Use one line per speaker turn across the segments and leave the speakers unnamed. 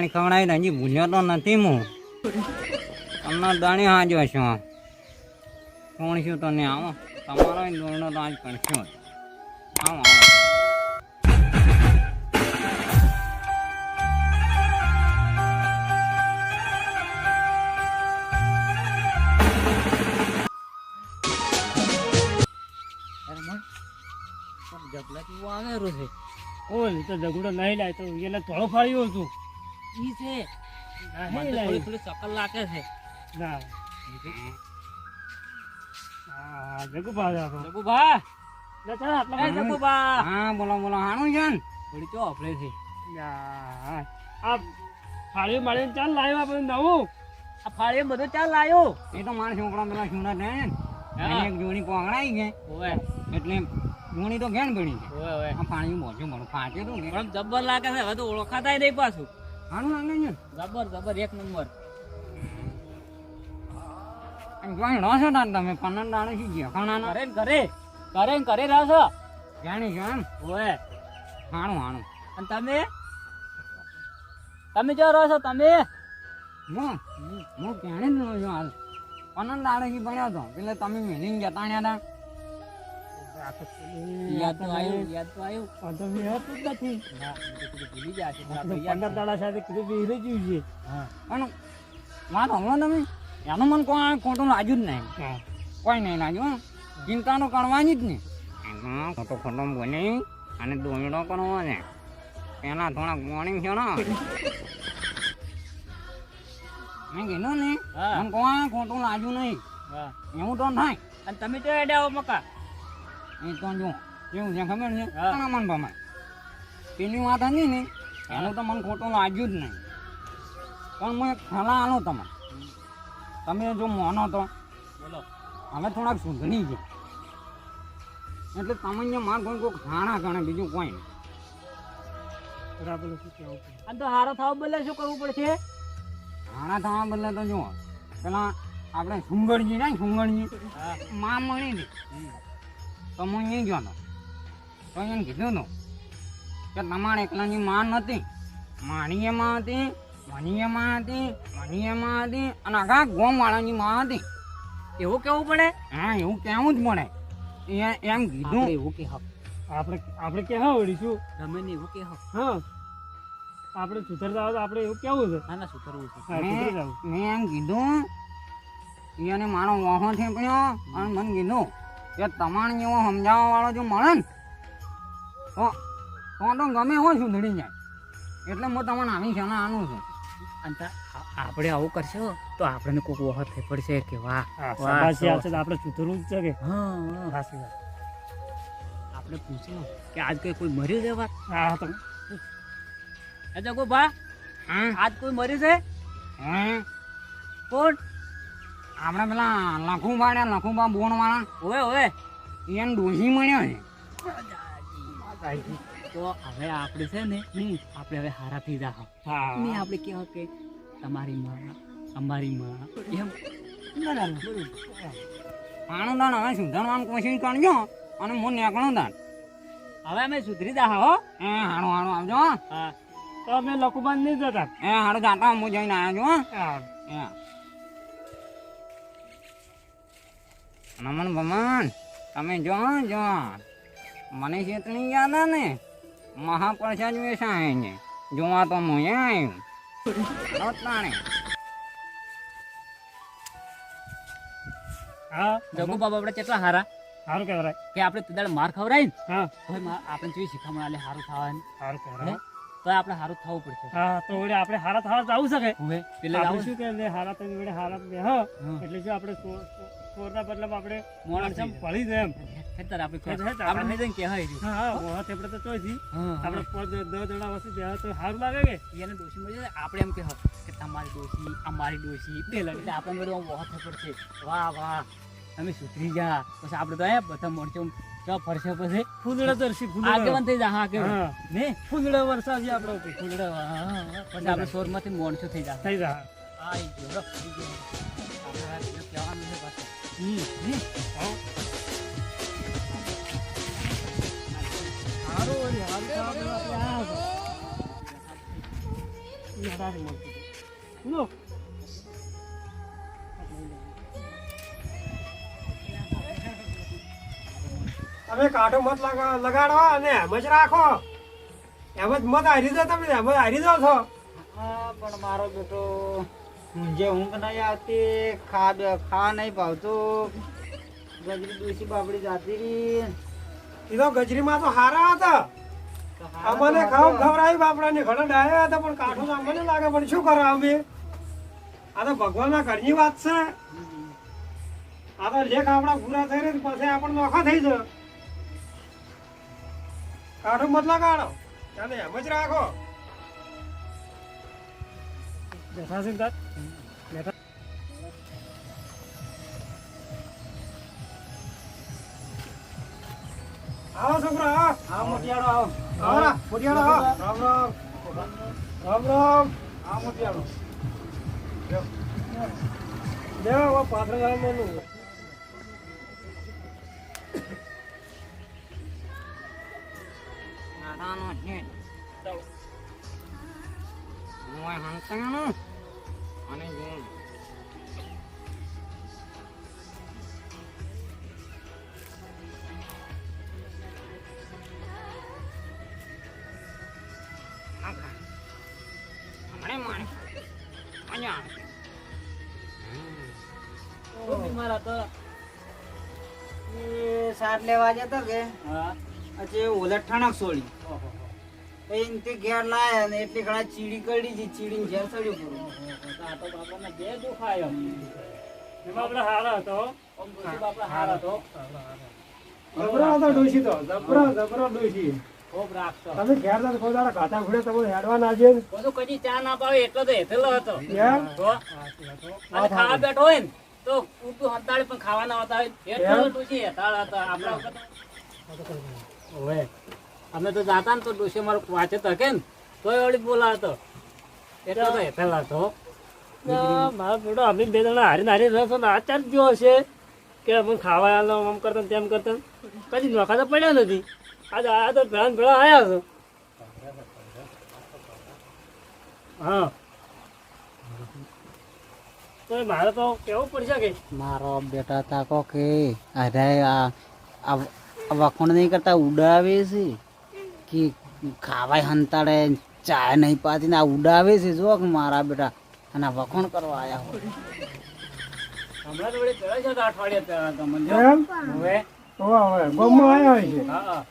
માણી ખવડાવી હજી ભૂલ્યો તો નથી હું. તમને દાણી હાજો છું કોણ છું તને આવો. તમારો દોડનો તો આજ પડશો. આવો આવો જગલા કેવું આવે. છે
ઓલ તો ઝઘડો નહીં લાય તો એને થોડો ફાળ્યો હતું.
ઈ છે. મને થોડી થોડી શકલ લાગે છે.
ના. હા
જગુભા. જગુભા. બોલો બોલો હાણું છે ને? થોડી ચો અફલે છે.
આ ફાળ્યું માળીને ચાલ લાવ્યો આપણે નવું.
આ ફાળે બધું ચાલ લાવ્યો એ તો માણસ છોકરા પેલા સુના ને. એક જોડી
ઓવે.
એટલે જોડી તો ઘેણ પડી છે.
ઓવે ઓવે.
આ પાણી મોજું મળું. ફાટે તો
પણ જબ્બર લાગે છે હવે તો ઓળખાતાય નહીં પાછું.
હાણું લાગે છે? જબર
જબ્બર એક નંબર.
અને જોઈ રહો છો તાર તમે? પનન શી ગયા ખાણાના
કરે કરે. કરે કરે છો.
જાણી છો એમ?
ઓય
હાણું હાણું.
અને તમે? તમે જો રહો છો તમે?
હું? હું ક્યાંય જ રહ્યો છું હાલ. પનન દાડે શી ભણ્યો હતો એટલે તમે મેલીને જતા રહ્યા હતા?
યાદ તો આવ્યું યાદ તો આવ્યું.
આ તો વિહરતું જ નથી.
ના, એ તો કીધું ભૂલી ગયા છે
આ તો
આપણે યાદ
પંદર દાડા સાથે કીધું વિહરી ગયું છે
પણ વાત હમણાં તમે એનું મને કોઈ ખોટું લાગ્યું જ નહીં. કોઈ નહીં લાગ્યું ચિંતા તો કરવાની જ નહીં. એમાં ખોટો ખોટો બોલી અને દોયડો કરવો ને એના થોડાક મોર્નિંગ છે ને મેં કીધું ને. મને કોઈ ખોટું લાગ્યું નહીં. એવું તો થાય
અને તમે તો એડે આવો મકા.
એ તો જો છે ખબર છે. મન ભમાય પેલી વાત હતી ને એનું તો મને ખોટું લાગ્યું જ નહીં. પણ મને આલો તમે તમે જો મોનો તો
બોલો.
હવે થોડાક સુધરી છે એટલે તમે જે માર કોઈ કોઈ ખાણા ગણે બીજું કોઈ નહીં.
બરાબર શું કહેવું પડે.
તો હારો થવા બદલે શું કરવું પડશે?
ખાણા થવા બદલે તો જુઓ. પેલા આપણે સુંગરજી ને સુંગરજી
મા
માં મળી હતી તો હું અહીં ગયો હતો તો એને કીધું હતું કે તમારે એકલાની માં નથી માણીએ માં હતી મનીએ માં હતી મનીએ માં હતી અને આખા ગોમવાળાની માં હતી.
એવું કેવું પડે?
હા એવું કેવું જ પડે એમ કીધું.
એવું કે
આપણે આપણે ક્યાં વળીશું.
તમે ને એવું કે હક
હા. આપણે સુધરતા હોય તો આપણે એવું કેવું છે?
ના ના શું છે.
મેં એમ કીધું એને મારો વાહો પડ્યો અને મને કીધું કે તમારે જેવો સમજાવવા વાળો જો મળે ને તો તો ગમે હોય સુધરી જાય. એટલે હું તમને આવી છે આનું છું.
અને આપણે આવું કરશો તો આપણને કોઈક વખત થઈ પડશે કે વાહ
આપણે સુધરવું જ છે કે.
હા હા.
સાચી વાત.
આપણે પૂછ્યું કે આજ કઈ કોઈ મર્યું છે વાત?
હા તો
અચ્છા બા
હા
આજ કોઈ મર્યું છે?
હા
કોણ?
આપણે પેલા લખુબા ને લખુબા બોણ વાળા
ઓવે ઓવે.
એને ડોસી મળ્યો ને
તો હવે આપણે છે ને આપણે હવે હારા થઈ જા
હા.
ને આપણે કહેવા કે? તમારી માં અમારી માં. એમ.
પાણું દાન હવે સુધારવાની કોશિશ કરજો અને હું નેકણું દાન
હવે અમે સુધરી દા હો.
એ હાણો હાણો આવજો હા.
તો અમે લખુબાન નહીં જતા.
એ હાડો જાતા હું જઈને આવ્યો છું હો. નમન ભમન તમે જો જો મને ચેતણી યાદ ને મહાપ્રસાદ વેસાય જોવા તો હું આવ્યું રત્નાણે
હા
જગુ બાબા આપણે કેટલા હારા?
સારું કહેવાય.
કે આપણે માર ખવડાય ને?
હા.
આપણે જોઈ શીખવા થવાનું
સારું કહેવાય.
તો આપણે સારું થવું પડશે.
હા તો વળી આપણે હારા હારા જવું શકે
હવે પેલે આવું
શું કે હારા તો હારા બે હા. એટલે જો આપણે ચોર- બદલામાં આપણે મોણસમ પડી જાય એમ.
ખેતર આપણે
ખેતર.
આપણે જઈને કહેવાય રહ્યું.
હા મોહા થેપડે તો
હા,
આપણે પાંચ દસ જણા વસ્તુ બે તો સારું લાગે કે?
એને ડોશી મળી આપણે એમ કહેવાય કે તમારી ડોશી અમારી ડોશી પેલા એટલે આપણે બધું આમ વહત છે વાહ વાહ. તમે સુધરી જા પછી આપણે તો અહીંયા બધા મોરચો ક્યાં ફરશે પછી?
ફૂલડા દર્શી ફૂલડા
આગેવાન થઈ જા હા
કે
ને?
ફૂલડા વરસાદી છે આપણો
ફૂલડે. પછી આપણે સોરમાંથી મોણસો થઈ જા.
થઈ જા.
આ ઈ ગયો રો, ગયો. આપણે કહેવાનું છે
તમે કાંટો મત લગા- લગાડો અને એમ જ રાખો. એમ જ મત હારી જાઓ તમે, એમ જ હારી જાઓ છો.
પણ મારો બેટો જે ઊંઘ નહીં આવતી ખા ખા નહીં ભાવતું. ગજરી ડોસી બાબડી જાતી રહી.
એનો ગજરીમાં તો હારા હતા. અમને ખાવ. ખવડાવી બાપડાને ઘણા ડાયા હતા પણ કાઠું તો અમને લાગે. પણ શું કરો અમે? આ તો ભગવાનના ઘરની વાત છે. આ તો લેખ આપણા પૂરા થઈ રહ્યા પછી આપણે નોખા થઈ જાય. કાઠું મતલબ કાઢો. ચાલે એમ જ રાખો.
બેઠા છે ને તાર? બેઠા.
આવો છોકરા આવો
મોટિયાળો આવો
આવો રા, મોટિયાળો આવો. રામ રામ રામ રામ
હા મોટિયાળો
દેવો હવે પાછળ આવવાનું.
નાનો હંતાણું અને જોણ હમણે મારે મજા આવે.
ખૂબ બીમાર હતો?
એ સાત લેવા જતો કે?
હા.
પછી ઓલટ ઠણક છોડી.
ઓહો.
એનથી ઘેર લાયા ને એટલી ઘણા ચીડી કરી છે ચીડીને ઘેર ચડ્યું પૂરું.
આ તો બાપાને બે દુખાયો
એમાં આપણે હારા હતો
ઓમ ડોશી હતો
જબરા હતો ડોશી તો જબરા જબરા ડોશી. તમે ઘેર તો કોઈ દાડા કાંટા ઘોડે તમે હેડવા ના જઈએ
બધું કદી ચા ના પાવે એટલો તો હેતેલો હતો? ખાવા બેઠો હોય ને તો ઉઠું હંતાડે પણ ખાવાના હોય. એટલો? હેતાળ હતો આપણા વખત. ઓવે અમે તો જાતા ને તો ડોસી મારો વાંચે તકે ને? તોય વળી બોલાવતો. એટલો તો હેઠેલા હતો
મારા બેટો અમે બે જણા હારી હારી રહેશો ને આચાર જો હશે. કે અમે ખાવા આલો આમ કરતા ને તેમ કરતા કદી નોખા તો પડ્યા નથી. આજે આ તો ભેળા ભેળા આવ્યા છો. હા. તો મારે તો કેવું પડશે કે?
મારો બેટા તાકો કે અરે આ આ વખોણ નહીં કરતા ઉડાવે છે. કે ખાવાય હંતાડે ચા નહીં પાતી ને આ ઉડાવે છે જો મારા બેટા. અને આ વખોણ કરવા આવ્યા હોય.
હમણાં તો વળી પેલા છે અઠવાડિયા પહેલા તો મને. જો.
એમ?
હવે?
હોવે, હોવે. હોય છે.
હા હા.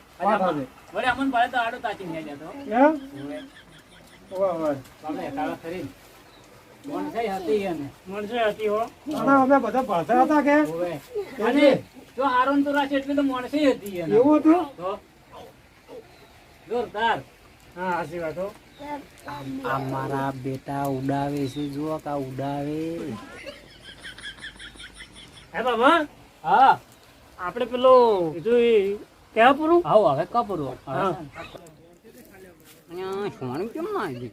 વાત
અમન ભાઈ તો આડો તાચી ને જતો
એમ?
હવે?
હોવે, હોવે.
આપણે ખરી મોણસાઈ હતી એને.
મનસે હતી હો.
અમે બધા ભણતા હતા કે?
અને જો હારો તો રાખે એટલે તો મોણસાઈ હતી એને.
એવું હતું?
જોરદાર.
હા સાચી વાત હો.
આ મારા બેટા ઉડાવે છે જુઓ કા ઉડાવે.
હે બાબા?
હા.
આપણે પેલું કીધું ક્યાં પૂરું
આવો હવે કપરું
હા.
અને કેમ ના આવી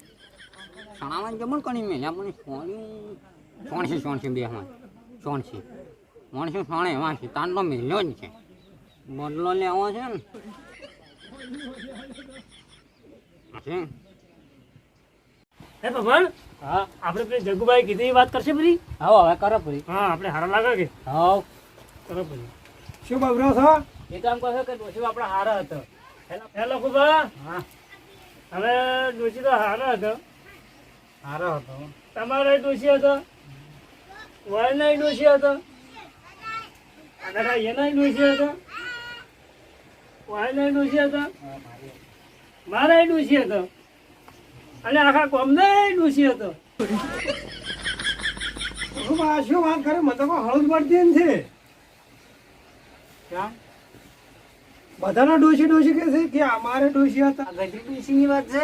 સણામાં જમણ કણી મેં પણ સોણી સોણસી સોણસી બે માં સોણસી મોણસી સોણે એમાં છે. તાન તો મેલ્યો જ છે. બદલો લેવો છે ને.
હે બાબા
હા.
આપણે પેલી જગુભાઈ કીધી વાત કરશે બધી
આવો હવે કરો પૂરી
હા આપણે હારા લાગે કે?
હાવ
કરો બધી
શું બબરો છો?
એ તો કહો કે ડોશી આપણા હારો હતો?
હેલો. ખુબા
હા.
હવે ડોશી તો હારો હતો.
હારો હતો.
તમારો ડોશી હતો? વળનો ડોશી હતો? અને એનો ડોશી હતો? વળનો ડોશી હતો. મારા ડૂસી હતો. અને આખા કોમને ડૂસી હતો.
શું વાત કરે? મને તો હળદ પડતી છે
ક્યાં
બધાના ડોશી ડોશી કે છે કે અમારે ડોશી હતા?
ગજરી ડોશીની વાત છે?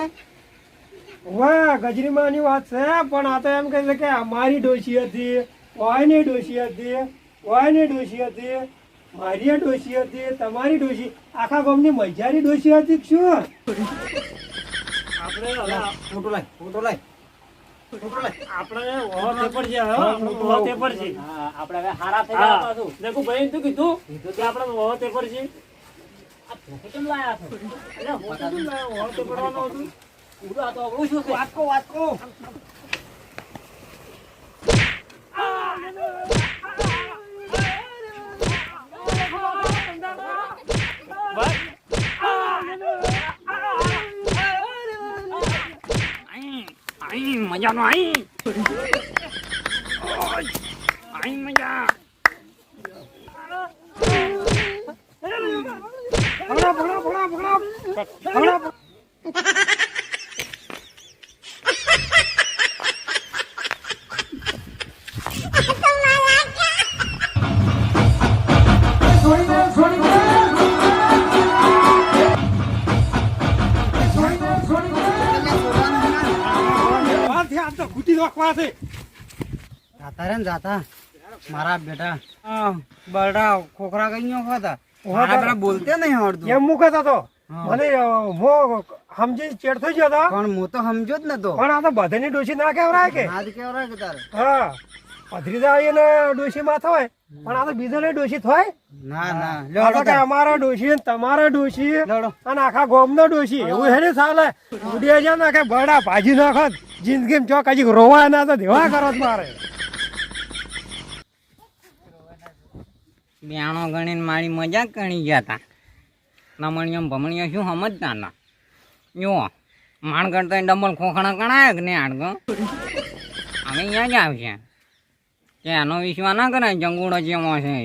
વાહ ગજરીમાની વાત છે. પણ આ તો એમ કહે છે કે અમારી ડોશી હતી ઓયની ડોશી હતી ઓયની ડોશી હતી. મારી ડોશી હતી તમારી ડોશી. આખા ગામની મજારી ડોશી હતી શું?
આપણે
ફોટો લાય ફોટો લાય.
આપણે ઓહો પેપર છે હવે આપણે ઓહો પેપર છે
હા આપણે હવે હારા થઈ ગયા
હા
પાછું
દેખો ભાઈ શું કીધું કે આપણે ઓહો પેપર છે
આ ધોકો કેમ લાયા છો? અરે, હોતા તો
વળ તો પડવાનું હતું
ઉડો આ તો અવળું શું છે?
વાતકો વાતકો
આઈ આઈ મજાનો આઈ આઈ મજા
ભગડા ભગડા ભગડા ભગડા ભગડા વાંથી આ તો ઘૂંટી નાખવા છે.
જાતા રે ને જાતા. મારા બેટા. બરડા ખોખરા કઈ નો ખાતા
ઓહો,
મારા બેટા બોલતે નહીં આવડતું
એમ મુકત હતો
હા.
મને મો સમજી ચેડ થઈ ગયો હતો.
પણ હું તો સમજો જ નતો.
પણ આ તો બધાની ડોસી ના કેવરાય કે?
હાથ કેવરા કે તારે.
હા. પધરી જાય ને ડોસી માથા થાય પણ આ તો બીજો ડોશી થાય?
ના ના.
તો કે અમારા ડોશી ને તમારા ડોશી અને આખા ગામનો ડોશી. એવું હે ને ચાલે ઉડિયા જાય નાખે બડા ભાજી નાખો જિંદગી ચોક હજી રોવા ના તો દેવા કરો મારે.
બ્યાણો ગણીને મારી મજાક ગણી ગયા તા. નમણીયમ ભમણીયા શું સમજતા ના? જો માણ કરતા ડબલ ખોખણા કણાય કે ને આડગો અમે અહીંયા જ આવશે કે એનો વિશ્વાસ ના કરાય જંગુડો જેવો છે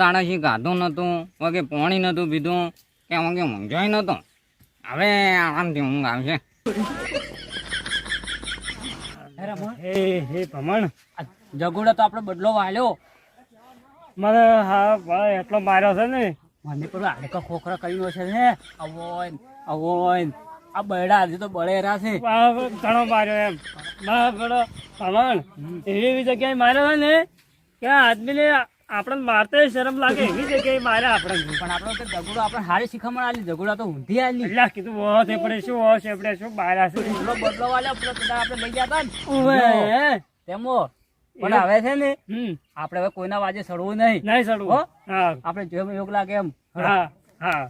દાડા છે ગાધું નહોતું વગે પોણી નહોતું પીધું કે વગે મૂંઝાય નહોતો. હવે આરામથી ઊંઘ આવશે.
હે
હે હે ભમણ
જગુડો તો આપણે બદલો વાલ્યો
મને હા ભાઈ એટલો માર્યો છે ને.
મને પેલો હાડકા ખોખરા કરીને છે ને. અવોય અવોય. આ બળા આજે તો બળેરા છે.
ઘણો માર્યો એમ. ઘણો. પેલો એવી એવી જગ્યાએ માર્યો ને કે આદમીને આપણને મારતા શરમ લાગે એવી જગ્યાએ માર્યા આપણે.
પણ આપણે તો ઝઘડો આપણે હારી શીખમણ આલી ઝઘડા તો ઊંધી આલી
એટલે કીધું બહુ છે પણ શું હો છે આપણે શું માર્યા છે?
એટલો બદલો વાલ્યો પેલો પેલા આપણે લઈ જતા ને.
ઓવે.
તેમાં પણ હવે છે ને આપણે હવે કોઈના વાજે સડવું નહીં.
નહીં સડવું.
આપણે જેમ યોગ લાગે એમ.
હા હા.